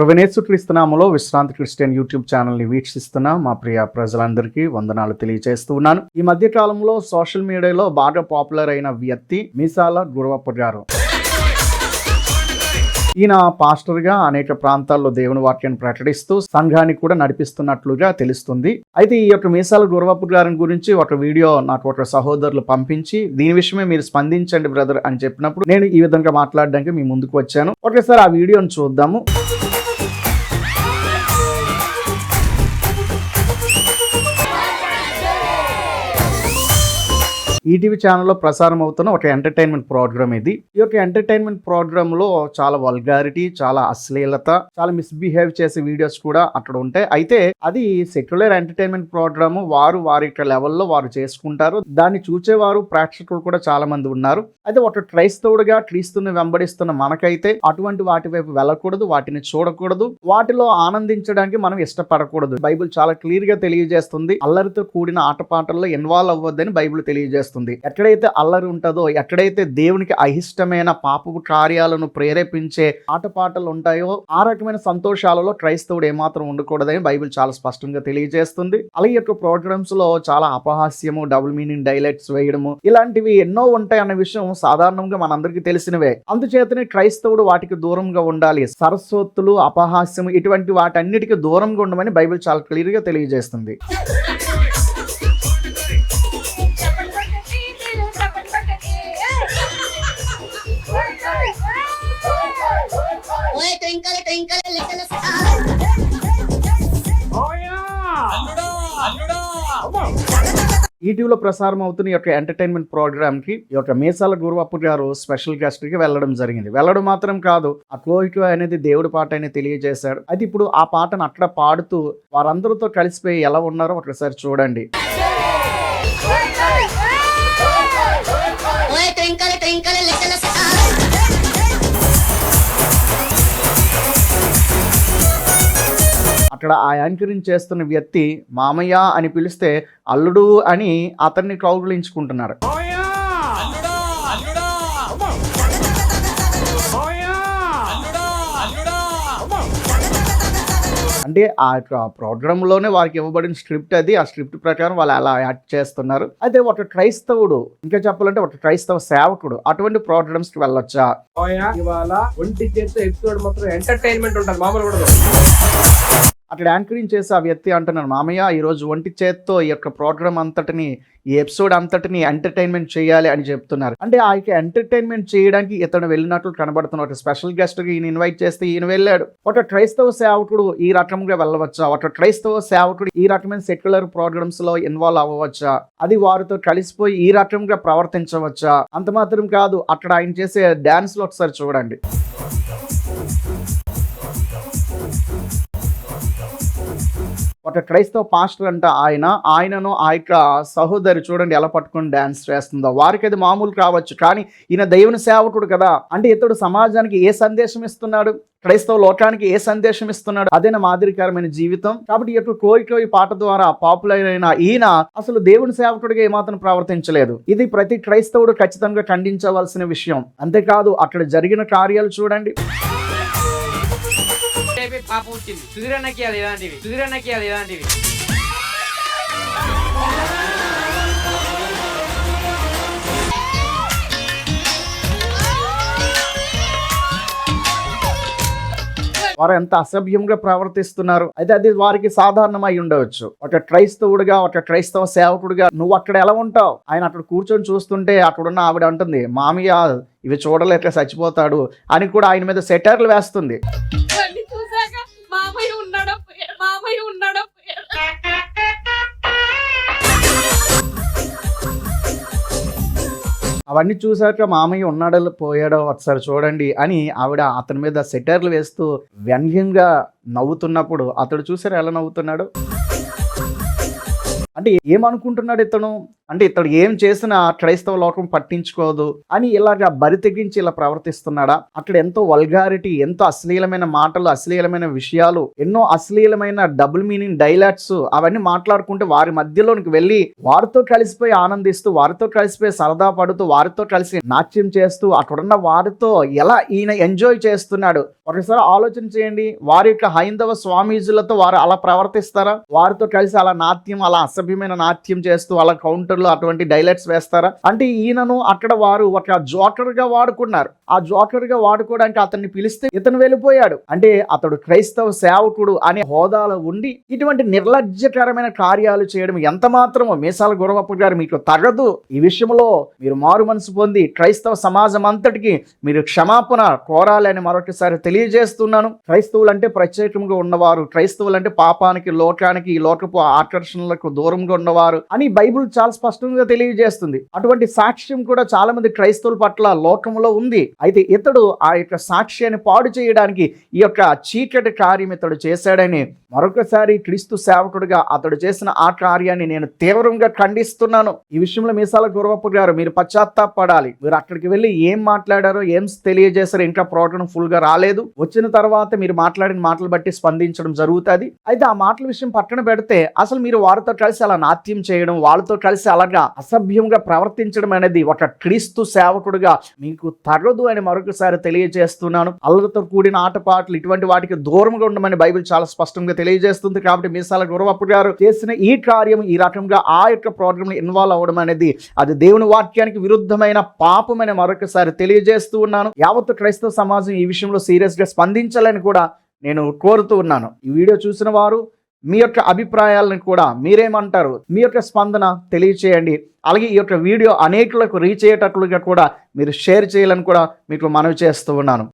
ప్రవణేశు క్రీస్తునామలో విశ్రాంతి Christian YouTube ఛానల్ని వీక్షిస్తున్న మా ప్రియ ప్రజలందరికీ వందనాలు తెలియజేస్తూ ఉన్నాను. ఈ మధ్య కాలంలో సోషల్ మీడియాలో బాగా పాపులర్ అయిన వ్యక్తి మీసాల గురవప్ప గారు. ఈయన పాస్టర్గా అనేక ప్రాంతాల్లో దేవుని వాక్యాన్ని ప్రకటిస్తూ సంఘాన్ని కూడా నడిపిస్తున్నట్లుగా తెలుస్తుంది. అయితే ఈ యొక్క మీసాల గురవప్పు గారి గురించి ఒక వీడియో నాకు ఒక సహోదరులు పంపించి దీని విషయమే మీరు స్పందించండి బ్రదర్ అని చెప్పినప్పుడు నేను ఈ విధంగా మాట్లాడడానికి మీ ముందుకు వచ్చాను. ఒకసారి ఆ వీడియోను చూద్దాము. ఈటీవీ ఛానల్లో ప్రసారం అవుతున్న ఒక ఎంటర్టైన్మెంట్ ప్రోగ్రామ్ ఇది. ఈ యొక్క ఎంటర్టైన్మెంట్ ప్రోగ్రామ్లో చాలా వల్గారిటీ చాలా అశ్లీలత చాలా మిస్బిహేవ్ చేసే వీడియోస్ కూడా అక్కడ ఉంటాయి. అయితే అది సెక్యులర్ ఎంటర్టైన్మెంట్ ప్రోగ్రామ్ వారు వారి యొక్క లెవెల్లో వారు చేసుకుంటారు. దాన్ని చూసేవారు ప్రేక్షకులు కూడా చాలా మంది ఉన్నారు. అయితే ఒక క్రైస్తవుడిగా క్రీస్తుని వెంబడిస్తున్న మనకైతే అటువంటి వాటి వైపు వెళ్ళకూడదు వాటిని చూడకూడదు. వాటిలో ఆనందించడానికి మనం ఇష్టపడకూడదు. బైబిల్ చాలా క్లియర్గా తెలియజేస్తుంది. అల్లరితో కూడిన ఆటపాటల్లో ఇన్వాల్వ్ అవ్వద్దని బైబిల్ తెలియజేస్తుంది. ఎక్కడైతే అల్లరి ఉంటుందో ఎక్కడైతే దేవునికి అయిష్టమైన పాపపు కార్యాలను ప్రేరేపించే ఆటపాటలు ఉంటాయో ఆ రకమైన సంతోషాలలో క్రైస్తవుడు ఏమాత్రం ఉండకూడదని బైబిల్ చాలా స్పష్టంగా తెలియజేస్తుంది. అలాగే యొక్క ప్రోగ్రామ్స్లో చాలా అపహాస్యము డబుల్ మీనింగ్ డైలైట్స్ వేయడము ఇలాంటివి ఎన్నో ఉంటాయి అన్న విషయం సాధారణంగా మనందరికీ తెలిసినవే. అందుచేతనే క్రైస్తవుడు వాటికి దూరంగా ఉండాలి. సరస్వత్తులు అపహాస్యము ఇటువంటి వాటన్నిటికీ దూరంగా ఉండమని బైబిల్ చాలా క్లియర్గా తెలియజేస్తుంది. ట్వింకల్ ట్వింకల్ ఈటీవీలో ప్రసారం అవుతున్న ఈ యొక్క ఎంటర్టైన్మెంట్ ప్రోగ్రామ్కి ఈ యొక్క మీసాల గురువప్పు గారు స్పెషల్ గెస్ట్కి వెళ్ళడం జరిగింది. వెళ్ళడం మాత్రం కాదు ఆ కోయిటు అనేది దేవుడి పాట అని తెలియజేశాడు అది ఇప్పుడు ఆ పాటను అక్కడ పాడుతూ వారందరితో కలిసిపోయి ఎలా ఉన్నారో ఒకసారి చూడండి. అక్కడ ఆ యాంకరింగ్ చేస్తున్న వ్యక్తి మామయ్య అని పిలిస్తే అల్లుడు అని అతన్ని కౌగులించుకుంటున్నారు అంటే ఆ యొక్క ప్రోగ్రామ్లోనే వారికి ఇవ్వబడిన స్క్రిప్ట్ అది. ఆ స్క్రిప్ట్ ప్రకారం వాళ్ళు అలా యాక్ట్ చేస్తున్నారు. అయితే ఒక క్రైస్తవుడు ఇంకా చెప్పాలంటే ఒక క్రైస్తవ సేవకుడు అటువంటి ప్రోగ్రామ్స్కి వెళ్ళొచ్చా? ఇవాళ ఒంటి చేస్తే ఎపిసోడ్ మాత్రం ఎంటర్టైన్మెంట్ ఉంటుంది మామూలు కూడా. అక్కడ యాంకరింగ్ చేసి ఆ వ్యక్తి అంటున్నాడు మామయ్య ఈరోజు ఒంటి చేత్తో ఈ యొక్క ప్రోగ్రామ్ అంతటిని ఈ ఎపిసోడ్ అంతటిని ఎంటర్టైన్మెంట్ చేయాలి అని చెప్తున్నారు. అంటే ఆ యొక్క ఎంటర్టైన్మెంట్ చేయడానికి ఇతను వెళ్ళినట్లు కనబడుతున్నాడు ఒక స్పెషల్ గెస్ట్గా ఈయన ఇన్వైట్ చేస్తే ఈయన వెళ్ళాడు. ఒక క్రైస్తవ సేవకుడు ఈ రకంగా వెళ్ళవచ్చా? ఒక క్రైస్తవ సేవకుడు ఈ రకమైన సెక్యులర్ ప్రోగ్రామ్స్లో ఇన్వాల్వ్ అవ్వవచ్చా? అది వారితో కలిసిపోయి ఈ రకంగా ప్రవర్తించవచ్చా? అంత మాత్రం కాదు అక్కడ ఆయన చేసే డాన్స్లో ఒకసారి చూడండి. ఒక క్రైస్తవ పాస్టర్ అంట ఆయన ఆయనను ఆ యొక్క సహోదరి చూడండి ఎలా పట్టుకొని డ్యాన్స్ చేస్తుందో. వారికి అది మామూలు కావచ్చు కానీ ఈయన దేవుని సేవకుడు కదా. అంటే ఇతడు సమాజానికి ఏ సందేశం ఇస్తున్నాడు? క్రైస్తవ లోకానికి ఏ సందేశం ఇస్తున్నాడు? అదేనా మాదిరికరమైన జీవితం. కాబట్టి ఇటు కోయి కోయి పాట ద్వారా పాపులర్ అయిన ఈయన అసలు దేవుని సేవకుడిగా ఏమాత్రం ప్రవర్తించలేదు. ఇది ప్రతి క్రైస్తవుడు ఖచ్చితంగా ఖండించవలసిన విషయం. అంతేకాదు అక్కడ జరిగిన కార్యాలు చూడండి. పాప వచ్చింది సుధీరన్నకి అది ఇలాంటివి. సుధీరన్నకి అది ఇలాంటివి. వారు ఎంత అసభ్యంగా ప్రవర్తిస్తున్నారు. అయితే అది వారికి సాధారణమై ఉండవచ్చు. ఒక క్రైస్తవుడిగా ఒక క్రైస్తవ సేవకుడిగా నువ్వు అక్కడ ఎలా ఉంటావు? ఆయన అక్కడ కూర్చొని చూస్తుంటే అక్కడున్న ఆవిడ అంటుంది మామయ్య ఇవి చూడలేక చచ్చిపోతాడు అని కూడా ఆయన మీద సెటర్లు వేస్తుంది. అవన్నీ చూసాక మామయ్య ఉన్నాడో పోయాడో ఒకసారి చూడండి అని ఆవిడ అతని మీద సెటర్లు వేస్తూ వ్యంగ్యంగా నవ్వుతున్నప్పుడు అతడు చూసారు ఎలా నవ్వుతున్నాడు? అంటే ఏమనుకుంటున్నాడు ఇతను? అంటే ఇతడు ఏం చేసినా క్రైస్తవ లోకం పట్టించుకోదు అని ఇలాగా బరి తెగించి ఇలా ప్రవర్తిస్తున్నాడా? అక్కడ ఎంతో వల్గారిటీ ఎంతో అశ్లీలమైన మాటలు అశ్లీలమైన విషయాలు ఎన్నో అశ్లీలమైన డబుల్ మీనింగ్ డైలాగ్స్ అవన్నీ మాట్లాడుకుంటే వారి మధ్యలోనికి వెళ్ళి వారితో కలిసిపోయి ఆనందిస్తూ వారితో కలిసిపోయి సరదా పడుతూ వారితో కలిసి నాట్యం చేస్తూ అక్కడున్న వారితో ఎలా ఈయన ఎంజాయ్ చేస్తున్నాడు? ఒకసారి ఆలోచన చేయండి. వారి యొక్క హైందవ స్వామీజులతో వారు అలా ప్రవర్తిస్తారా? వారితో కలిసి అలా నాట్యం అలా అసభ్యమైన నాట్యం చేస్తూ అలా కౌంటర్ కౌంటర్లు అటువంటి డైలాగ్స్ వేస్తారా? అంటే ఈయనను అక్కడ వారు ఒక జోకర్గా వాడుకున్నారు. ఆ జోకర్గా వాడుకోవడానికి అతన్ని పిలిస్తే ఇతను వెళ్ళిపోయాడు. అంటే అతడు క్రైస్తవ సేవకుడు అనే హోదాలో ఉండి ఇటువంటి నిర్లజ్జకరమైన కార్యాలు చేయడం ఎంత మాత్రమో మీసాల గురవప్ప గారు మీకు తగదు. ఈ విషయంలో మీరు మారు మనసు పొంది క్రైస్తవ సమాజం అంతటికి మీరు క్షమాపణ కోరాలని మరొకసారి తెలియజేస్తున్నాను. క్రైస్తవులు అంటే ప్రత్యేకంగా ఉన్నవారు క్రైస్తవులు అంటే పాపానికి లోకానికి ఈ లోకపు ఆకర్షణలకు దూరంగా ఉన్నవారు అని బైబిల్ చాలా స్పష్టంగా తెలియజేస్తుంది. అటువంటి సాక్ష్యం కూడా చాలా మంది క్రైస్తవుల పట్ల లోకంలో ఉంది. అయితే ఇతడు ఆ యొక్క సాక్ష్యాన్ని పాడు చేయడానికి ఈ యొక్క చీకటి కార్యం ఇతడు చేశాడని మరొకసారి క్రీస్తు సేవకుడిగా అతడు చేసిన ఆ కార్యాన్ని నేను తీవ్రంగా ఖండిస్తున్నాను. ఈ విషయంలో మీసాల గురవప్ప గారు మీరు పశ్చాత్తాపడాలి. మీరు అక్కడికి వెళ్ళి ఏం మాట్లాడారో ఏం తెలియజేశారో ఇంకా ప్రోగ్రామ్ ఫుల్గా రాలేదు. వచ్చిన తర్వాత మీరు మాట్లాడిన మాటలు బట్టి స్పందించడం జరుగుతుంది. అయితే ఆ మాటల విషయం పక్కన పెడితే అసలు మీరు వారితో కలిసి అలా నాట్యం చేయడం వాళ్ళతో కలిసి అలా అలాగా అసభ్యంగా ప్రవర్తించడం అనేది ఒక క్రీస్తు సేవకుడుగా మీకు తగదు అని మరొకసారి తెలియజేస్తున్నాను. అల్లరితో కూడిన ఆటపాటలు ఇటువంటి వాటికి దూరంగా ఉండమని బైబిల్ చాలా స్పష్టంగా తెలియజేస్తుంది. కాబట్టి మీసాల గురవప్పు గారు చేసిన ఈ కార్యం ఈ రకంగా ఆ యొక్క ప్రోగ్రామ్ ఇన్వాల్వ్ అవ్వడం అనేది అది దేవుని వాక్యానికి విరుద్ధమైన పాపమని మరొకసారి తెలియజేస్తూ ఉన్నాను. యావత్తు క్రైస్తవ సమాజం ఈ విషయంలో సీరియస్గా స్పందించాలని కూడా నేను కోరుతూ ఉన్నాను. ఈ వీడియో చూసిన వారు మీ యొక్క అభిప్రాయాలను కూడా మీరేమంటారు? మీ యొక్క స్పందన తెలియచేయండి. అలాగే ఈ యొక్క వీడియో అనేకులకు రీచ్ అయ్యేటట్లుగా కూడా మీరు షేర్ చేయాలని కూడా మీకు మనవి చేస్తూ ఉన్నాను.